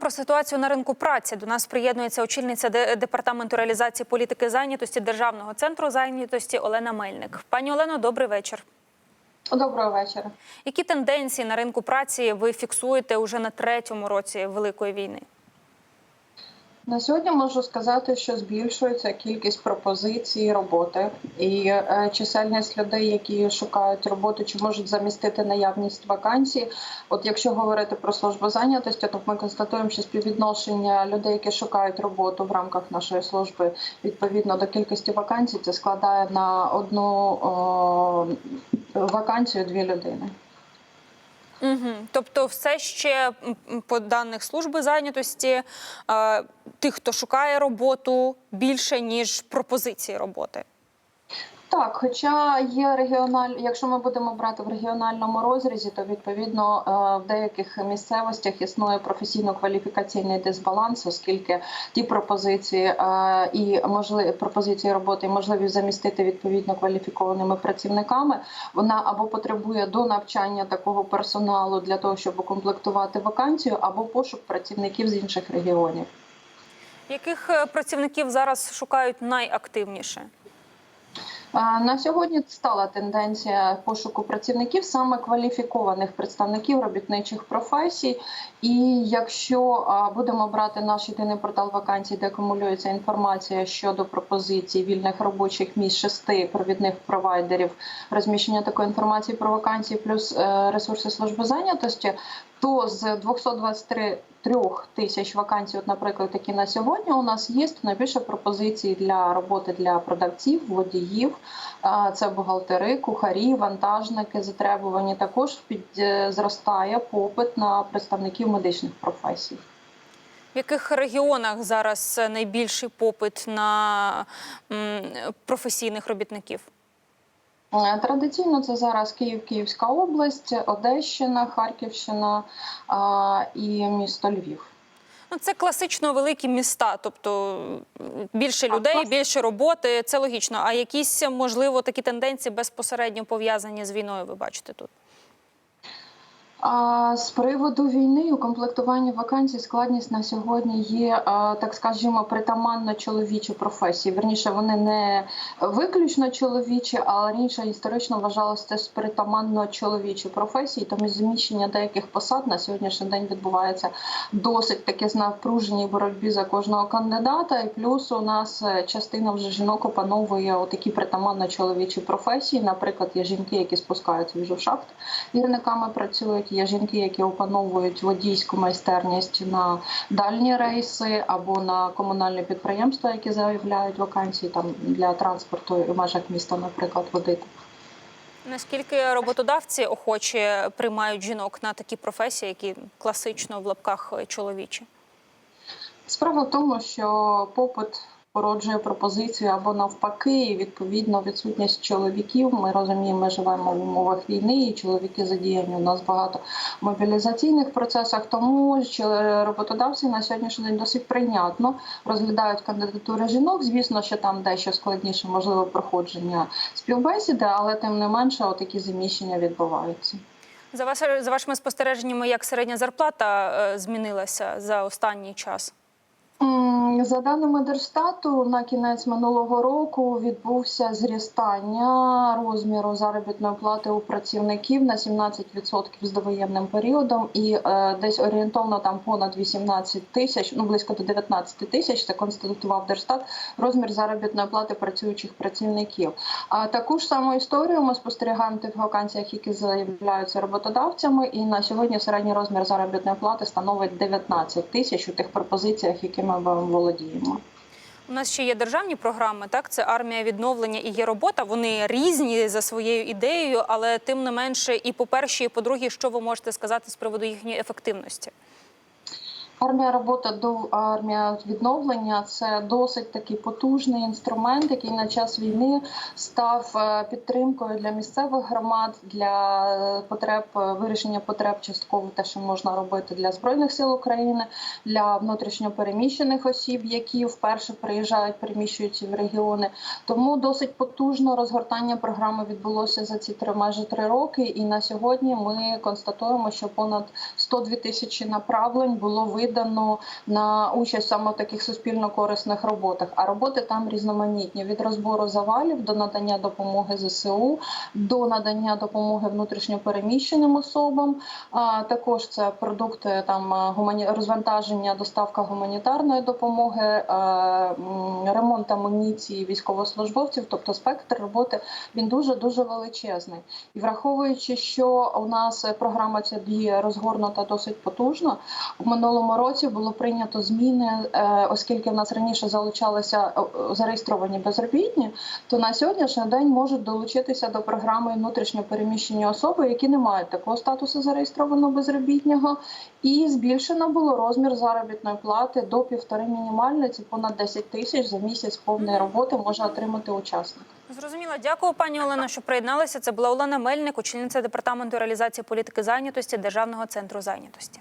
Про ситуацію на ринку праці до нас приєднується очільниця департаменту реалізації політики зайнятості Державного центру зайнятості Олена Мельник. Пані Олено, добрий вечір. Доброго вечора. Які тенденції на ринку праці ви фіксуєте уже на третьому році великої війни? На сьогодні можу сказати, що збільшується кількість пропозицій роботи і е, чисельність людей, які шукають роботу чи можуть замістити наявність вакансій. От якщо говорити про службу зайнятості, то ми констатуємо, що співвідношення людей, які шукають роботу в рамках нашої служби відповідно до кількості вакансій, це складає на одну о, вакансію дві людини. Угу. Тобто, все ще по даних служби зайнятості е, тих, хто шукає роботу, більше ніж пропозиції роботи. Так, хоча є регіональ, якщо ми будемо брати в регіональному розрізі, то відповідно е, в деяких місцевостях існує професійно-кваліфікаційний дисбаланс, оскільки ті пропозиції е, і можливі пропозиції роботи, і можливість замістити відповідно кваліфікованими працівниками, вона або потребує до навчання такого персоналу для того, щоб укомплектувати вакансію, або пошук працівників з інших регіонів. Яких е, працівників зараз шукають найактивніше? На сьогодні стала тенденція пошуку працівників, саме кваліфікованих представників робітничих професій. І якщо будемо брати наш єдиний портал вакансій, де акумулюється інформація щодо пропозицій вільних робочих місць шести провідних провайдерів, розміщення такої інформації про вакансії, плюс е, ресурси служби зайнятості, то з 223 трьох тисяч вакансій, от, наприклад, які на сьогодні у нас є, найбільше пропозицій для роботи для продавців, водіїв, це бухгалтери, кухарі, вантажники, затребувані. Також під е, зростає попит на представників медичних професій. В яких регіонах зараз найбільший попит на професійних робітників? Е, Традиційно це зараз Київ, Київська область, Одещина, Харківщина і місто Львів. Ну, це класично великі міста, тобто більше людей, більше роботи. Це логічно. А якісь можливо такі тенденції безпосередньо пов'язані з війною? Ви бачите тут? А з приводу війни і укомплектування вакансій складність на сьогодні є, так скажімо, притаманно чоловічі професії. Верніше вони не виключно чоловічі, а раніше історично вважалося це притаманно чоловічі професії. Тому зміщення деяких посад на сьогоднішній день відбувається досить таке з напруженій боротьбі за кожного кандидата. І плюс у нас е, частина вже жінок опановує отакі притаманно чоловічі професії. Наприклад, є жінки, які спускаються вже в шахт гірниками працюють. Є жінки, які опановують водійську майстерність на дальні рейси або на комунальні підприємства, які заявляють вакансії там для транспорту в межах міста, наприклад, водити. Наскільки роботодавці охоче приймають жінок на такі професії, які класично в лапках чоловічі? Справа в тому, що попит породжує пропозицію або навпаки, і відповідно відсутність чоловіків. Ми розуміємо, ми живемо в умовах війни, і чоловіки задіяні у нас багато в мобілізаційних процесах. Тому що роботодавці на сьогоднішній день досить прийнятно розглядають кандидатури жінок. Звісно, що там дещо складніше, можливо, проходження співбесіди, але тим не менше, отакі заміщення відбуваються. За вашими спостереженнями, як середня зарплата е, змінилася за останній час? За даними Держстату, на кінець минулого року відбувся зростання розміру заробітної плати у працівників на 17% з довоєнним періодом, і е, десь орієнтовно там понад 18 тисяч, ну близько до 19 тисяч. Це констатував Держстат розмір заробітної плати працюючих працівників. А таку ж саму історію ми спостерігаємо тих вакансіях, які заявляються роботодавцями. І на сьогодні середній розмір заробітної плати становить 19 тисяч у тих пропозиціях, які ми володіємо. У нас ще є державні програми, так це армія відновлення і є робота. Вони різні за своєю ідеєю, але тим не менше, і по першій, і по другій, що ви можете сказати з приводу їхньої ефективності? Армія робота до армія відновлення це досить такий потужний інструмент, який на час війни став е, підтримкою для місцевих громад для е, потреб е, вирішення потреб частково те, що можна робити для збройних сил України, для внутрішньопереміщених осіб, які вперше приїжджають, переміщуються в регіони. Тому досить потужно розгортання програми відбулося за ці три майже три роки. І на сьогодні ми констатуємо, що понад 102 тисячі направлень було видано віддано на участь саме в таких суспільно корисних роботах. А роботи там різноманітні від розбору завалів до надання допомоги ЗСУ, до надання допомоги внутрішньопереміщеним особам. А також це продукти там е, розвантаження, доставка гуманітарної допомоги, е, ремонт амуніції військовослужбовців, тобто спектр роботи він дуже дуже величезний. І враховуючи, що у нас е, програма ця діє розгорнута досить потужно, в минулому році було прийнято зміни, е, оскільки в нас раніше залучалися е, зареєстровані безробітні, то на сьогоднішній день можуть долучитися до програми внутрішньо переміщені особи, які не мають такого статусу зареєстрованого безробітнього, і збільшено було розмір заробітної плати до півтори мінімальної, це понад 10 тисяч за місяць повної роботи може отримати учасник. Зрозуміло. Дякую, пані Олено, що приєдналися. Це була Олена Мельник, очільниця департаменту реалізації політики зайнятості Державного центру зайнятості.